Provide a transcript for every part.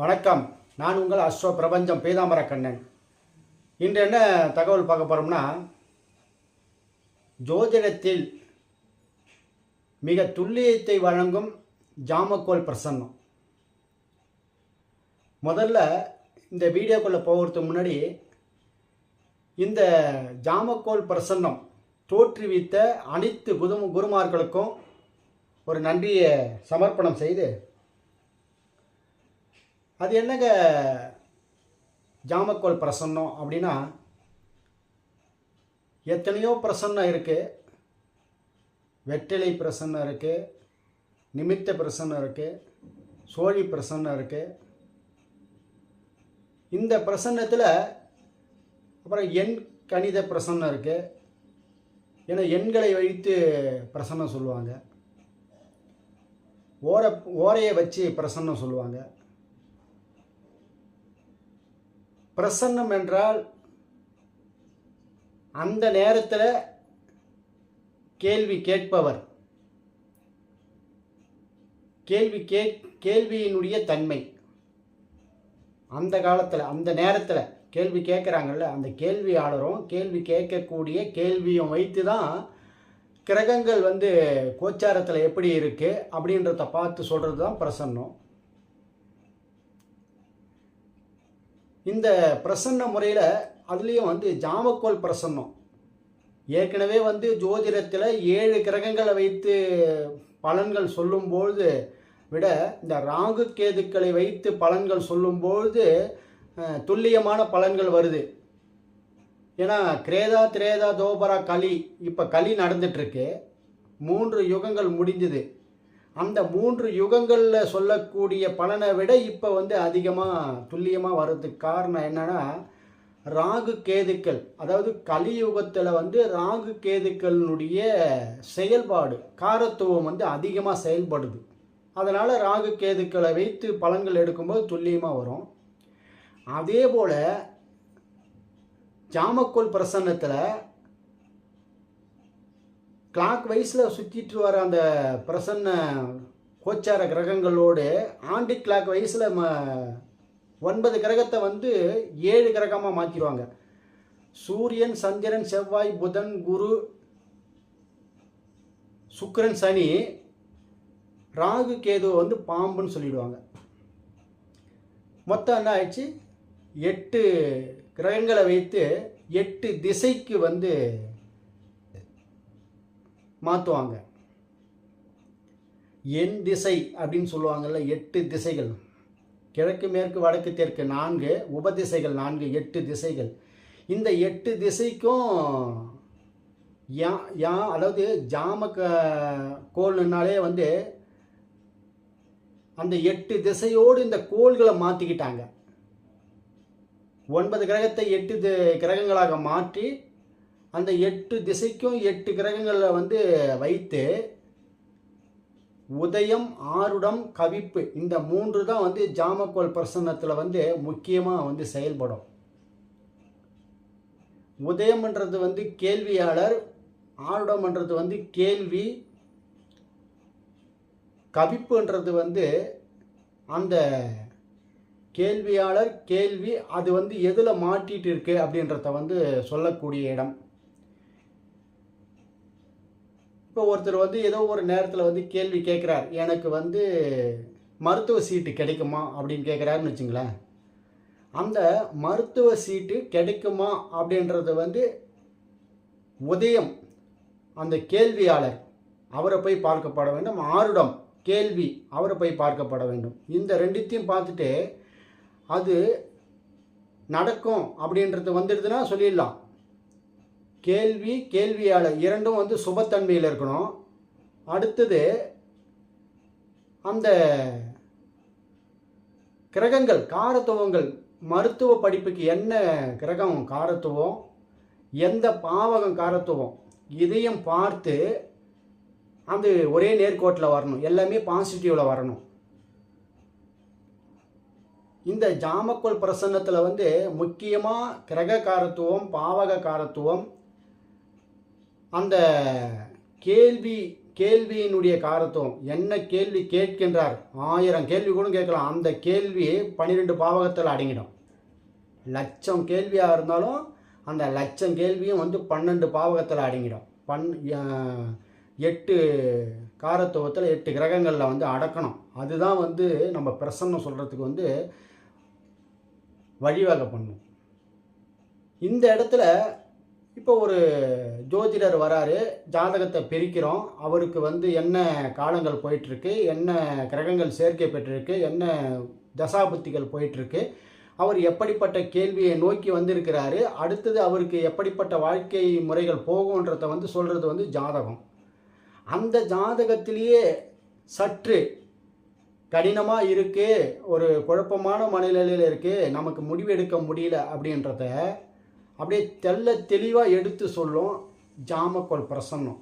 வணக்கம். நான் உங்கள் அஸ்வ பிரபஞ்சம் பீதாம்பர கண்ணன். இன்று என்ன தகவல் பார்க்க போகிறோம்னா ஜோதிடத்தில் மிக துல்லியத்தை வழங்கும் ஜாமக்கோல் பிரசன்னம். முதல்ல இந்த வீடியோக்குள்ளே போகிறதுக்கு முன்னாடி இந்த ஜாமக்கோல் பிரசன்னம் தோற்றுவித்த அனைத்து குரு குருமார்களுக்கும் ஒரு நன்றியை சமர்ப்பணம் செய்து அது என்னங்க? ஜாமக்கோல் பிரசன்னம் அப்படின்னா எத்தனையோ பிரசன்னம் இருக்குது வெற்றிலை பிரசன்னம் இருக்குது நிமித்த பிரசன்னம் இருக்குது சோழி பிரசன்னம் இருக்குது இந்த பிரசன்னத்தில் அப்புறம் எண் கணித பிரசன்னம் இருக்குது ஏன்னா எண்களை வைத்து பிரசன்னம் சொல்லுவாங்க. ஓர ஓரையை வச்சு பிரசன்னம் சொல்லுவாங்க. பிரசன்னம் என்றால் அந்த நேரத்தில் கேள்வி கேட்பவர். கேள்வி கே கேள்வியினுடைய தன்மை. அந்த காலத்தில் அந்த நேரத்தில் கேள்வி கேட்குறாங்கல்ல அந்த கேள்வியாளரும் கேள்வி கேட்கக்கூடிய கேள்வியும் வைத்து தான் கிரகங்கள் வந்து கோச்சாரத்தில் எப்படி இருக்குது அப்படின்றத பார்த்து சொல்கிறது தான் பிரசன்னம். இந்த பிரசன்ன முறையில் அதுலேயும் வந்து ஜாமக்கோல் பிரசன்னம். ஏற்கனவே வந்து ஜோதிடத்தில் ஏழு கிரகங்களை வைத்து பலன்கள் சொல்லும்பொழுது விட இந்த ராகு கேதுக்களை வைத்து பலன்கள் சொல்லும்பொழுது துல்லியமான பலன்கள் வருது. ஏன்னா கிரேதா திரேதா தோபரா களி இப்போ களி நடந்துட்டுருக்கு மூன்று யுகங்கள் முடிஞ்சுது. அந்த மூன்று யுகங்களில் சொல்லக்கூடிய பலனை விட இப்போ வந்து அதிகமாக துல்லியமாக வர்றதுக்கு காரணம் என்னென்னா ராகு கேதுக்கள். அதாவது கலியுகத்தில் வந்து ராகு கேதுக்களினுடைய செயல்பாடு காரத்துவம் வந்து அதிகமாக செயல்படுது. அதனால் ராகு கேதுக்களை வைத்து பலன்கள் எடுக்கும்போது துல்லியமாக வரும். அதே போல் ஜாமக்கோல் பிரசன்னத்தில் கிளாக் வைஸில் சுற்றிட்டு வர அந்த பிரசன்ன கோச்சார கிரகங்களோடு ஆண்டி கிளாக் வைஸில் ம ஒன்பது கிரகத்தை வந்து ஏழு கிரகமாக மாற்றிடுவாங்க சூரியன் சந்திரன் செவ்வாய் புதன் குரு சுக்கிரன் சனி ராகு கேதுவை வந்து பாம்புன்னு சொல்லிடுவாங்க. மொத்தம் என்ன ஆயிடுச்சு? எட்டு கிரகங்களை வைத்து எட்டு திசைக்கு வந்து மாற்றுவாங்க என் திசை அப்படின்னு சொல்லுவாங்கல்ல எட்டு திசைகள். கிழக்கு மேற்கு வடக்கு தெற்கு நான்கு உபதிசைகள் நான்கு எட்டு திசைகள். இந்த எட்டு திசைக்கும் யா யா அதாவது ஜாம கோல்னாலே வந்து அந்த எட்டு திசையோடு இந்த கோள்களை மாற்றிக்கிட்டாங்க ஒன்பது கிரகத்தை எட்டு கிரகங்களாக மாற்றி அந்த எட்டு திசைக்கும் எட்டு கிரகங்களில் வந்து வைத்து உதயம் ஆருடம் கவிப்பு இந்த மூன்று தான் வந்து ஜாமக்கோல் பிரசன்னத்தில் வந்து முக்கியமாக வந்து செயல்படும். உதயம்ன்றது வந்து கேள்வியாளர் ஆருடம்ன்றது வந்து கேள்வி கவிப்புன்றது வந்து அந்த கேள்வியாளர் கேள்வி அது வந்து எதில் மாட்டிகிட்டு இருக்குது அப்படின்றத வந்து சொல்லக்கூடிய இடம். இப்போ ஒருத்தர் வந்து ஏதோ ஒரு நேரத்தில் வந்து கேள்வி கேட்குறார் எனக்கு வந்து மருத்துவ சீட்டு கிடைக்குமா அப்படின்னு கேட்குறாருன்னு வச்சுங்களேன். அந்த மருத்துவ சீட்டு கிடைக்குமா அப்படின்றது வந்து உதயம். அந்த கேள்வியாளர் அவரை போய் பார்க்கப்பட வேண்டும். ஆருடம் கேள்வி அவரை போய் பார்க்கப்பட வேண்டும். இந்த ரெண்டுத்தையும் பார்த்துட்டு அது நடக்கும் அப்படின்றது வந்துடுதுன்னா சொல்லிடலாம். கேள்வி கேள்வியாளர் இரண்டும் வந்து சுபத்தன்மையில் இருக்கணும். அடுத்தது அந்த கிரகங்கள் காரத்துவங்கள் மருத்துவ படிப்புக்கு என்ன கிரகம் காரத்துவம்? எந்த பாவகம் காரத்துவம்? இதையும் பார்த்து அந்த ஒரே நேர்கோட்டில் வரணும். எல்லாமே பாசிட்டிவில் வரணும். இந்த ஜாமக்கோள் பிரசன்னத்தில் வந்து முக்கியமாக கிரக காரத்துவம் பாவக காரத்துவம் அந்த கேள்வி கேள்வியினுடைய காரத்துவம். என்ன கேள்வி கேட்கின்றார்? ஆயிரம் கேள்வி கூட கேட்கலாம். அந்த கேள்வி பன்னிரெண்டு பாவகத்தில் அடங்கிடும். லட்சம் கேள்வியாக இருந்தாலும் அந்த லட்சம் கேள்வியும் வந்து பன்னெண்டு பாவகத்தில் அடங்கிடும். பன் எட்டு காரத்துவத்தில் எட்டு கிரகங்களில் வந்து அடக்கணும். அதுதான் வந்து நம்ம பிரசன்னம் சொல்கிறதுக்கு வந்து வழிவகை பண்ணும். இந்த இடத்துல இப்போ ஒரு ஜோதிடர் வராரு ஜாதகத்தை பிரிக்கிறோம். அவருக்கு வந்து என்ன காலங்கள் போயிட்டுருக்கு என்ன கிரகங்கள் சேர்க்கை பெற்றிருக்கு என்ன தசாபுத்திகள் போயிட்டுருக்கு அவர் எப்படிப்பட்ட கேள்வியை நோக்கி வந்திருக்கிறாரு அடுத்தது அவருக்கு எப்படிப்பட்ட வாழ்க்கை முறைகள் போகுன்றத வந்து சொல்கிறது வந்து ஜாதகம். அந்த ஜாதகத்திலேயே சற்று கடினமாக இருக்குது ஒரு குழப்பமான மனநிலையில் இருக்குது நமக்கு முடிவெடுக்க முடியல அப்படின்றத அப்படியே தெள்ள தெளிவாக எடுத்து சொல்லும். ஜாமக்கோல் பிரசன்னம்.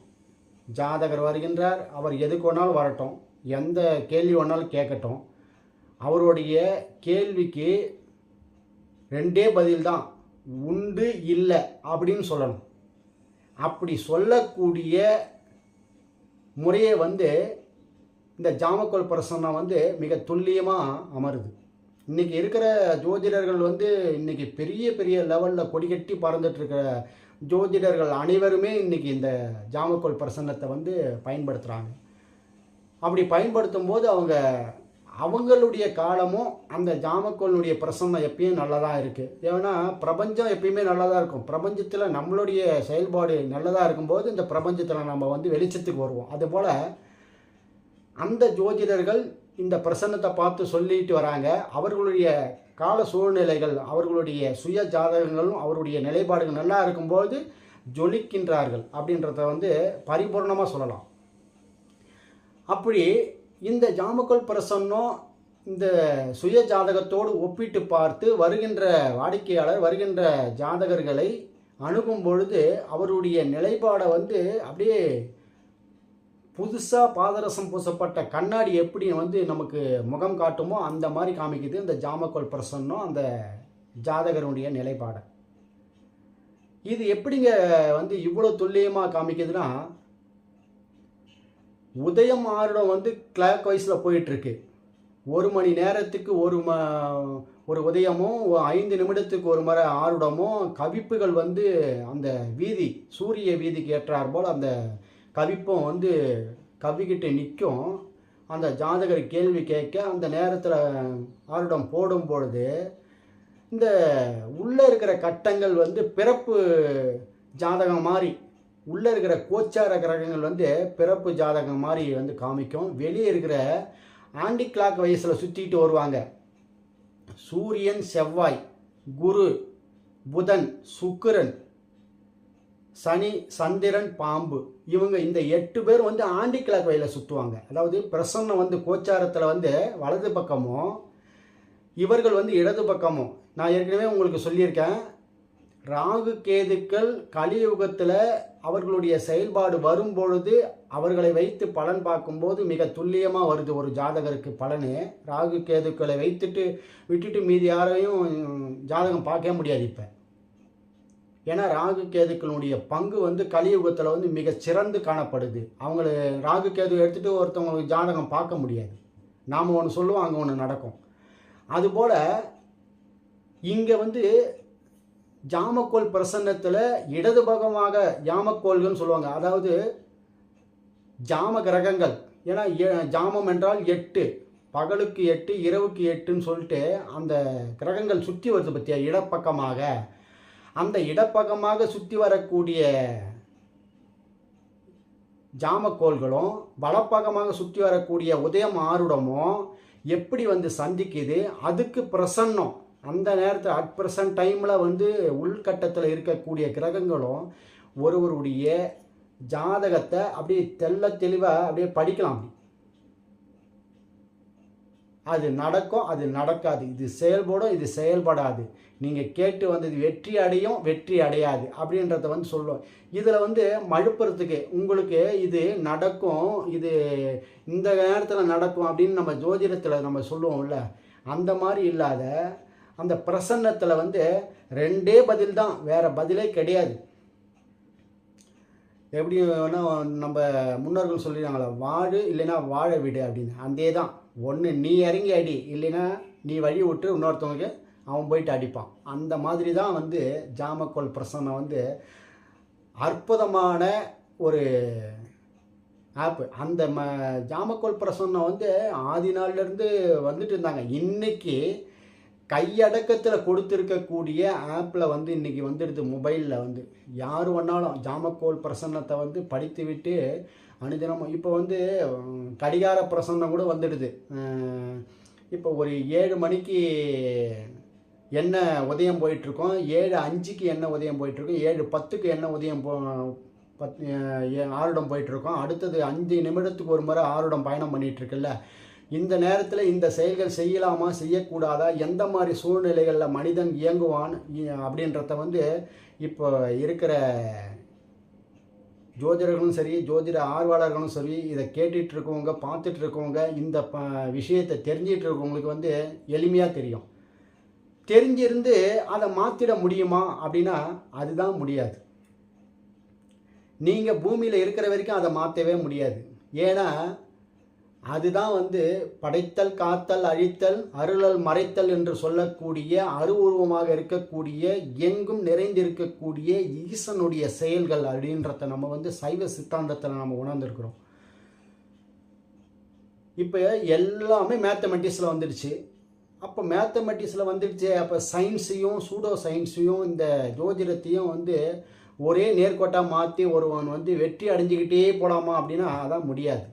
ஜாதகர் வருகின்றார். அவர் எதுக்கு வேணாலும் வரட்டும். எந்த கேள்வி வேணாலும் கேட்கட்டும். அவருடைய கேள்விக்கு ரெண்டே பதில் தான். உண்டு இல்லை அப்படின்னு சொல்லணும். அப்படி சொல்லக்கூடிய முறையை வந்து இந்த ஜாமக்கோல் பிரசன்னம் வந்து மிக துல்லியமாக அமருது. இன்றைக்கி இருக்கிற ஜோதிடர்கள் வந்து இன்றைக்கி பெரிய பெரிய லெவலில் கொடிகட்டி பறந்துட்டு ஜோதிடர்கள் அனைவருமே இன்றைக்கி இந்த ஜாமக்கோல் பிரசன்னத்தை வந்து பயன்படுத்துகிறாங்க அப்படி பயன்படுத்தும் போது அவங்க அவங்களுடைய காலமும் அந்த ஜாமக்கோளினுடைய பிரசன்னம் எப்பயும் நல்லதாக இருக்குது ஏன்னா பிரபஞ்சம் எப்பயுமே நல்லதாக இருக்கும். பிரபஞ்சத்தில் நம்மளுடைய செயல்பாடு நல்லதாக இருக்கும்போது இந்த பிரபஞ்சத்தில் நம்ம வந்து வெளிச்சத்துக்கு வருவோம். அதுபோல் அந்த ஜோதிடர்கள் இந்த பிரசன்னத்தை பார்த்து சொல்லிட்டு வராங்க. அவர்களுடைய கால சூழ்நிலைகள் அவர்களுடைய சுய ஜாதகங்களும் அவருடைய நிலைப்பாடுகள் நல்லா இருக்கும்போது ஜொலிக்கின்றார்கள் அப்படின்றத வந்து பரிபூர்ணமாக சொல்லலாம். அப்படி இந்த ஜாமக்கோல் பிரசன்னம் இந்த சுய ஜாதகத்தோடு ஒப்பிட்டு பார்த்து வருகின்ற வாடிக்கையாளர் வருகின்ற ஜாதகர்களை அணுகும் பொழுது அவருடைய நிலைப்பாடை வந்து அப்படியே புதுசாக பாதரசம் பூசப்பட்ட கண்ணாடி எப்படி வந்து நமக்கு முகம் காட்டுமோ அந்த மாதிரி காமிக்குது இந்த ஜாமக்கோல் பிரசன்னம் அந்த ஜாதகருடைய நிலைப்பாடை. இது எப்படிங்க வந்து இவ்வளோ துல்லியமாக காமிக்குதுன்னா உதயம் ஆருடம் வந்து கிளாக் வைஸில் போயிட்டுருக்கு. ஒரு மணி நேரத்துக்கு ஒரு ம ஒரு உதயமும் ஐந்து நிமிடத்துக்கு ஒரு முறை ஆருடமும் கவிப்புகள் வந்து அந்த வீதி சூரிய வீதிக்கு ஏற்றார் போல் அந்த கவிப்பும் வந்து கவிக்கிட்டு நிற்கும். அந்த ஜாதகர் கேள்வி கேட்க அந்த நேரத்தில் ஆருடம் போடும் பொழுது இந்த உள்ளே இருக்கிற கட்டங்கள் வந்து பிறப்பு ஜாதகம் மாதிரி உள்ளே இருக்கிற கோச்சார கிரகங்கள் வந்து பிறப்பு ஜாதகம் மாதிரி வந்து காமிக்கும். வெளியே இருக்கிற ஆண்டி கிளாக் வயசில் சுற்றிட்டு வருவாங்க. சூரியன் செவ்வாய் குரு புதன் சுக்கிரன் சனி சந்திரன் பாம்பு. இவங்க இந்த எட்டு பேர் வந்து ஆண்டி கிழக்கு வயலில் சுற்றுவாங்க அதாவது பிரசன்னம் வந்து கோச்சாரத்தில் வந்து வலது பக்கமும் இவர்கள் வந்து இடது பக்கமும் நான் ஏற்கனவே உங்களுக்கு சொல்லியிருக்கேன். ராகு கேதுக்கள் கலியுகத்தில் அவர்களுடைய செயல்பாடு வரும் பொழுது அவர்களை வைத்து பலன் பார்க்கும்போது மிக துல்லியமாக வருது ஒரு ஜாதகருக்கு பலனு. ராகு கேதுக்களை வைத்துட்டு விட்டுட்டு மீதி யாரையும் ஜாதகம் பார்க்கவே முடியாது இப்போ. ஏன்னா ராகு கேதுக்களுடைய பங்கு வந்து கலியுகத்தில் வந்து மிக சிறந்து காணப்படுது. அவங்கள ராகு கேது எடுத்துகிட்டு ஒருத்தவங்களுக்கு ஜாதகம் பார்க்க முடியாது. நாம் ஒன்று சொல்லுவோம் அங்கே ஒன்று நடக்கும். அதுபோல் இங்கே வந்து ஜாமக்கோல் பிரசன்னத்தில் இடது பக்கமாக ஜாமக்கோள்கள்னு சொல்லுவாங்க. அதாவது ஜாம கிரகங்கள். ஏன்னா ஜாமம் என்றால் எட்டு. பகலுக்கு எட்டு இரவுக்கு எட்டுன்னு சொல்லிட்டு அந்த கிரகங்கள் சுற்றி வருது பற்றியா இடப்பக்கமாக. அந்த இடப்பக்கமாக சுற்றி வரக்கூடிய ஜாமக்கோள்களும் வலப்பக்கமாக சுற்றி வரக்கூடிய உதயம் ஆருடமும் எப்படி வந்து சந்திக்குது? அதுக்கு பிரசன்னம். அந்த நேரத்தில் அட் ப்ரெசன்ட் டைமில் வந்து உள்கட்டத்தில் இருக்கக்கூடிய கிரகங்களும் ஒருவருடைய ஜாதகத்தை அப்படியே தெள்ள தெளிவாக அப்படியே படிக்கலாம். அப்படி அது நடக்கும் அது நடக்காது. இது செயல்படும் இது செயல்படாது. நீங்கள் கேட்டு வந்தது வெற்றி அடையும் வெற்றி அடையாது அப்படின்றத வந்து சொல்லுவோம் இதில் வந்து மழுப்புறதுக்கு உங்களுக்கு இது நடக்கும் இது இந்த நேரத்தில் நடக்கும் அப்படின்னு நம்ம ஜோதிடத்தில் நம்ம சொல்லுவோம்ல அந்த மாதிரி இல்லாத அந்த பிரசன்னத்தில் வந்து ரெண்டே பதில் தான் வேறு பதிலே கிடையாது. எப்படி வேணால் நம்ம முன்னோர்கள் சொல்லிடுறாங்களா வாழு இல்லைன்னா வாழ விடு அப்படின்னு. அதே தான் ஒன்று நீ இறங்கி அடி இல்லைன்னா நீ வழி விட்டு இன்னொருத்தவங்க அவன் போயிட்டு அடிப்பான். அந்த மாதிரி தான் வந்து ஜாமக்கோல் பிரசன்னம் வந்து அற்புதமான ஒரு ஆப்பு அந்த ம ஜாமக்கோல் பிரசன்னம் வந்து ஆதி நாள்லேருந்து வந்துட்டு இருந்தாங்க. இன்னைக்கு கையடக்கத்தில் கொடுத்துருக்கக்கூடிய ஆப்பில் வந்து இன்றைக்கி வந்துடுது மொபைலில் வந்து. யார் வேணாலும் ஜாமக்கோல் பிரசன்னத்தை வந்து படித்து விட்டு அனுதினமும் இப்போ வந்து கடிகார பிரசன்னம் கூட வந்துடுது. இப்போ ஒரு ஏழு மணிக்கு என்ன உதயம் போயிட்டுருக்கோம். ஏழு அஞ்சுக்கு என்ன உதயம் போயிட்டுருக்கோம். ஏழு பத்துக்கு என்ன உதயம் போ பத் ஏ- ஆருடம் போயிட்டுருக்கோம். அடுத்தது அஞ்சு நிமிடத்துக்கு ஒரு முறை ஆருடம் பயணம் பண்ணிகிட்ருக்குல்ல இந்த நேரத்தில் இந்த செயல்கள் செய்யலாமா செய்யக்கூடாதா? எந்த மாதிரி சூழ்நிலைகளில் மனிதன் இயங்குவான்? அப்படின்றத வந்து இப்போ இருக்கிற ஜோதிடர்களும் சரி ஜோதிட ஆர்வலர்களும் சரி இதை கேட்டுட்டு இருக்கவங்க பார்த்துட்டு இருக்கவங்க இந்த ப விஷயத்தை தெரிஞ்சிட்டு இருக்கவங்களுக்கு வந்து எளிமையாக தெரியும். தெரிஞ்சிருந்து அதை மாற்றிட முடியுமா அப்படின்னா அதுதான் முடியாது. நீங்கள் பூமியில் இருக்கிற வரைக்கும் அதை மாற்றவே முடியாது. ஏன்னா அதுதான் வந்து படைத்தல் காத்தல் அழித்தல் அருளல் மறைத்தல் என்று சொல்லக்கூடிய அருவுருவமாக இருக்கக்கூடிய எங்கும் நிறைந்திருக்கக்கூடிய ஈசனுடைய செயல்கள் அப்படின்றத நம்ம வந்து சைவ சித்தாந்தத்தில் நம்ம உணர்ந்திருக்கிறோம். இப்போ எல்லாமே மேத்தமெட்டிக்ஸில் வந்துடுச்சு. அப்போ மேத்தமெட்டிக்ஸில் வந்துடுச்சு அப்போ சயின்ஸையும் சூடோ சயின்ஸையும் இந்த ஜோதிடத்தையும் வந்து ஒரே நேர்கோட்டாக மாற்றி ஒருவன் வந்து வெற்றி அடைஞ்சிக்கிட்டே போகலாமா அப்படின்னா அதான் முடியாது.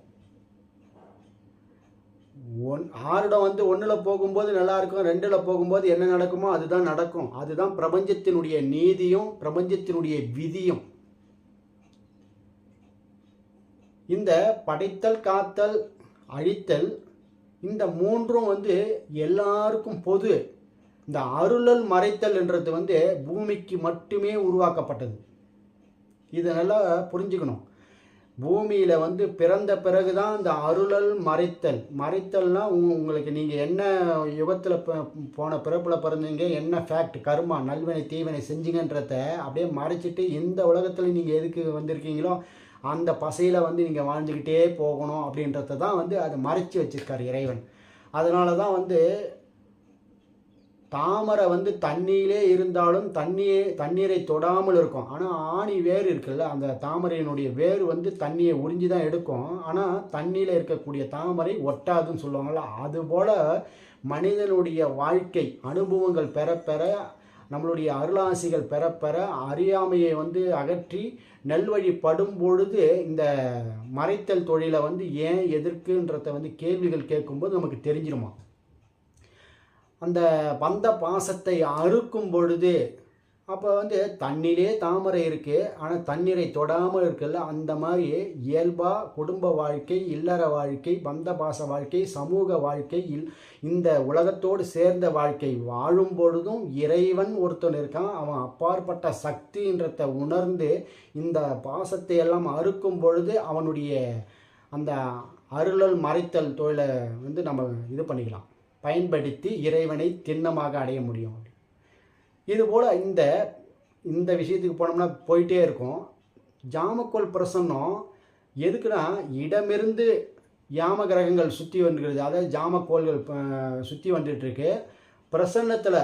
ஒன் ஆறிடம் வந்து ஒன்றில் போகும்போது நல்லா இருக்கும் ரெண்டில் போகும்போது என்ன நடக்குமோ அதுதான் நடக்கும். அதுதான் பிரபஞ்சத்தினுடைய நீதியும் பிரபஞ்சத்தினுடைய விதியும். இந்த படைத்தல் காத்தல் அழித்தல் இந்த மூன்றும் வந்து எல்லாருக்கும் பொது. இந்த அருளல் மறைத்தல் என்றது வந்து பூமிக்கு மட்டுமே உருவாக்கப்பட்டது. இதை நல்லா புரிஞ்சுக்கணும். பூமியில் வந்து பிறந்த பிறகு தான் இந்த அருளல் மறைத்தல். மறைத்தல்னால் உ உங்களுக்கு நீங்கள் என்ன யுகத்தில் போன பிறப்பில் பிறந்தீங்க என்ன ஃபேக்ட் கர்மா நல்வினை தீவினை செஞ்சுங்கன்றத அப்படியே மறைச்சிட்டு இந்த உலகத்தில் நீங்கள் எதுக்கு வந்திருக்கீங்களோ அந்த பசையில் வந்து நீங்கள் வாழ்ந்துக்கிட்டே போகணும் அப்படின்றத தான் வந்து அதை மறைச்சி வச்சுருக்கார் இறைவன். அதனால தான் வந்து தாமரை வந்து தண்ணியிலே இருந்தாலும் தண்ணியே தண்ணீரை தொடாமல் இருக்கும். ஆனால் ஆணி வேர் இருக்குல்ல அந்த தாமரையினுடைய வேர் வந்து தண்ணியை உறிஞ்சி தான் எடுக்கும். ஆனால் தண்ணியில் இருக்கக்கூடிய தாமரை ஒட்டாதுன்னு சொல்லுவாங்கள்ல அதுபோல் மனிதனுடைய வாழ்க்கை அனுபவங்கள் பெற பெற நம்மளுடைய அருளாசிகள் பெற பெற அறியாமையை வந்து அகற்றி நெல்வழி படும் பொழுது இந்த மறைத்தல் தொழிலை வந்து ஏன் எதிர்க்குன்றத வந்து கேள்விகள் கேட்கும்போது நமக்கு தெரிஞ்சிருமா? அந்த பந்த பாசத்தை அறுக்கும் பொழுது அப்போ வந்து தண்ணிலே தாமரை இருக்குது ஆனால் தண்ணீரை தொடாமல் இருக்குல்ல. அந்த மாதிரி இயல்பாக குடும்ப வாழ்க்கை இல்லற வாழ்க்கை பந்த பாச வாழ்க்கை சமூக வாழ்க்கை இல் இந்த உலகத்தோடு சேர்ந்த வாழ்க்கை வாழும் பொழுதும் இறைவன் ஒருத்தன் இருக்கான். அவன் அப்பாற்பட்ட சக்தின்றத உணர்ந்து இந்த பாசத்தை எல்லாம் அறுக்கும் பொழுது அவனுடைய அந்த அருளல் மறைத்தல் தொழிலை வந்து நம்ம இது பண்ணிக்கலாம். பயன்படுத்தி இறைவனை திண்ணமாக அடைய முடியும் இதுபோல் இந்த இந்த விஷயத்துக்கு போனோம்னா போயிட்டே இருக்கும். ஜாமக்கோல் பிரசன்னம் எதுக்குன்னா இடமிருந்து யாம கிரகங்கள் சுற்றி வந்துக்கிறது அதாவது ஜாமக்கோள்கள் சுற்றி வந்துட்டுருக்கு. பிரசன்னத்தில்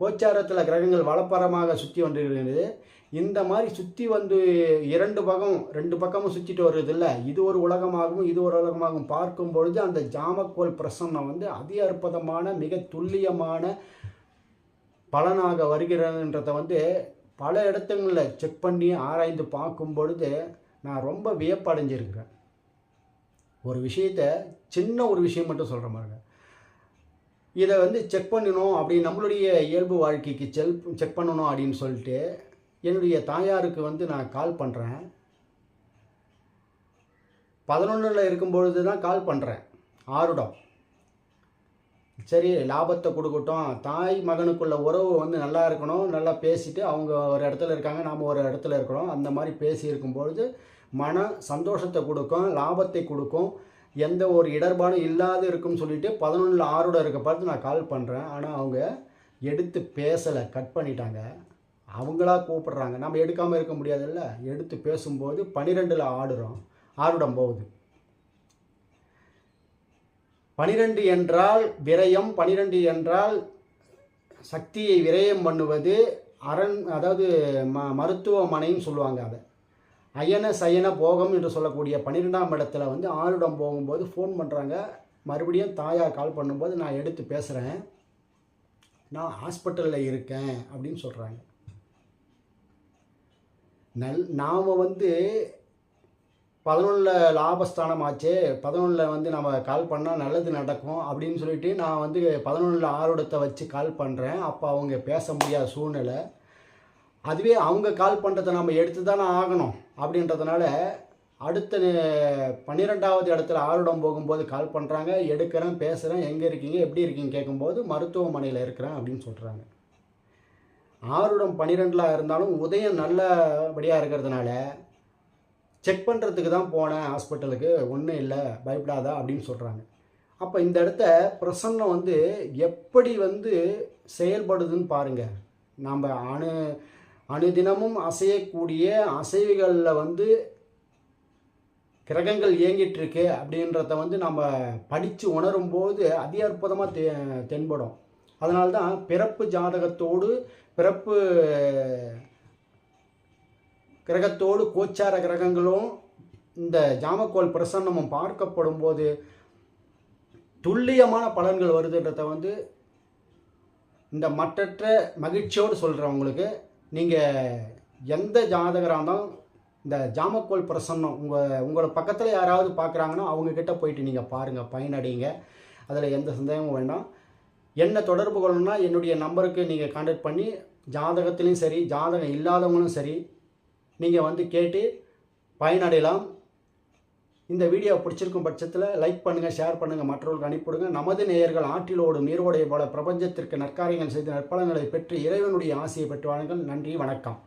கோச்சாரத்தில் கிரகங்கள் வளப்பரமாக சுற்றி வந்துருக்கிறது இந்த மாதிரி சுற்றி வந்து இரண்டு பக்கம் ரெண்டு பக்கமும் சுற்றிட்டு வருது இல்லை இது ஒரு உலகமாகவும் இது ஒரு உலகமாகவும் பார்க்கும் பொழுது அந்த ஜாமக்கோல் பிரசன்னம் வந்து அதி அற்புதமான மிக துல்லியமான பலனாக வருகிறதுன்றதை வந்து பல இடத்துங்களில் செக் பண்ணி ஆராய்ந்து பார்க்கும் பொழுது நான் ரொம்ப வியப்படைஞ்சிருக்கிறேன். ஒரு விஷயத்த சின்ன ஒரு விஷயம் மட்டும் சொல்கிற மாதிரி இதை வந்து செக் பண்ணணும் அப்படி நம்மளுடைய இயல்பு வாழ்க்கைக்கு செல் செக் பண்ணணும் அப்படின்னு சொல்லிட்டு என்னுடைய தாயாருக்கு வந்து நான் கால் பண்ணுறேன் பதினொன்றில் இருக்கும்பொழுது தான் கால் பண்ணுறேன் ஆருடம். சரி லாபத்தை கொடுக்கட்டும். தாய் மகனுக்குள்ள உறவு வந்து நல்லா இருக்கணும். நல்லா பேசிட்டு அவங்க ஒரு இடத்துல இருக்காங்க நாம் ஒரு இடத்துல இருக்கிறோம். அந்த மாதிரி பேசி இருக்கும்பொழுது மன சந்தோஷத்தை கொடுக்கும் லாபத்தை கொடுக்கும். எந்த ஒரு இடர்பாடும் இல்லாத இருக்கும்னு சொல்லிட்டு பதினொன்றில் ஆரோட இருக்க பார்த்து நான் கால் பண்ணுறேன் ஆனால் அவங்க எடுத்து பேசலை கட் பண்ணிட்டாங்க. அவங்களா கூப்பிடுறாங்க. நம்ம எடுக்காமல் இருக்க முடியாதுல்ல? எடுத்து பேசும்போது பனிரெண்டில் ஆடுறோம். ஆடுடம் போகுது. பனிரெண்டு என்றால் விரயம் பனிரெண்டு என்றால் சக்தியை விரயம் பண்ணுவது அரண் அதாவது ம மருத்துவமனைன்னு சொல்லுவாங்க அதை. அயன சயன போகம் என்று சொல்லக்கூடிய பன்னிரெண்டாம் இடத்துல வந்து ஆளுடம் போகும்போது ஃபோன் பண்ணுறாங்க மறுபடியும் தாயார் கால் பண்ணும்போது நான் எடுத்து பேசுகிறேன் நான் ஹாஸ்பிட்டலில் இருக்கேன் அப்படின்னு சொல்கிறாங்க நல் நாம் வந்து பதினொன்றில் லாபஸ்தானம் ஆச்சு பதினொன்றில் வந்து நம்ம கால் பண்ணால் நல்லது நடக்கும் அப்படின்னு சொல்லிட்டு நான் வந்து பதினொன்றில் ஆரோடத்தை வச்சு கால் பண்ணுறேன் அப்போ அவங்க பேச முடியாத சூழ்நிலை. அதுவே அவங்க கால் பண்ணுறதை நம்ம எடுத்து தானே ஆகணும் அப்படின்றதுனால அடுத்த பன்னிரெண்டாவது இடத்துல ஆருடம் போகும்போது கால் பண்ணுறாங்க எடுக்கிறேன் பேசுகிறேன் எங்கே இருக்கீங்க எப்படி இருக்கீங்க கேட்கும்போது மருத்துவமனையில் இருக்கிறேன் அப்படின்னு சொல்கிறாங்க ஆறுடம் பன்னிரெண்டில் இருந்தாலும் உதயம் நல்லபடியாக இருக்கிறதுனால செக் பண்ணுறதுக்கு தான் போனேன் ஹாஸ்பிட்டலுக்கு. ஒன்றும் இல்லை பயப்படாதா அப்படின்னு சொல்கிறாங்க அப்போ இந்த இடத்த பிரசன்னம் வந்து எப்படி வந்து செயல்படுதுன்னு பாருங்கள் நம்ம அணு அணுதினமும் அசையக்கூடிய அசைவுகளில் வந்து கிரகங்கள் இயங்கிட்டு இருக்கு அப்படின்றத வந்து நம்ம படித்து உணரும்போது அதி அற்புதமாக தெ தென்படும். அதனால்தான் பிறப்பு ஜாதகத்தோடு பிறப்பு கிரகத்தோடு கோச்சார கிரகங்களும் இந்த ஜாமக்கோல் பிரசன்னமும் பார்க்கப்படும் போது துல்லியமான பலன்கள் வருதுன்றத வந்து இந்த மற்றற்ற மகிழ்ச்சியோடு சொல்கிறேன் உங்களுக்கு. நீங்கள் எந்த ஜாதகராக இருந்தாலும் இந்த ஜாமக்கோல் பிரசன்னம் உங்கள் உங்களை பக்கத்தில் யாராவது பார்க்குறாங்கன்னா அவங்கக்கிட்ட போயிட்டு நீங்கள் பாருங்கள் பயனடைங்க அதில் எந்த சந்தேகமும் வேண்டாம். என்ன தொடர்பு கொள்ளணும்னா என்னுடைய நம்பருக்கு நீங்கள் கான்டாக்ட் பண்ணி ஜாதகத்துலேயும் சரி ஜாதகம் இல்லாதவங்களும் சரி நீங்கள் வந்து கேட்டு பயனடையலாம். இந்த வீடியோ பிடிச்சிருக்கும் பட்சத்தில் லைக் பண்ணுங்கள் ஷேர் பண்ணுங்கள் மற்றவர்களுக்கு அனுப்பிவிடுங்க. நமது நேயர்கள் ஆற்றிலோடும் நீரோடைய போல பிரபஞ்சத்திற்கு நற்காரியங்கள் செய்து நற்பலங்களை பெற்று இறைவனுடைய ஆசையை பெற்று வாழுங்கள். நன்றி வணக்கம்.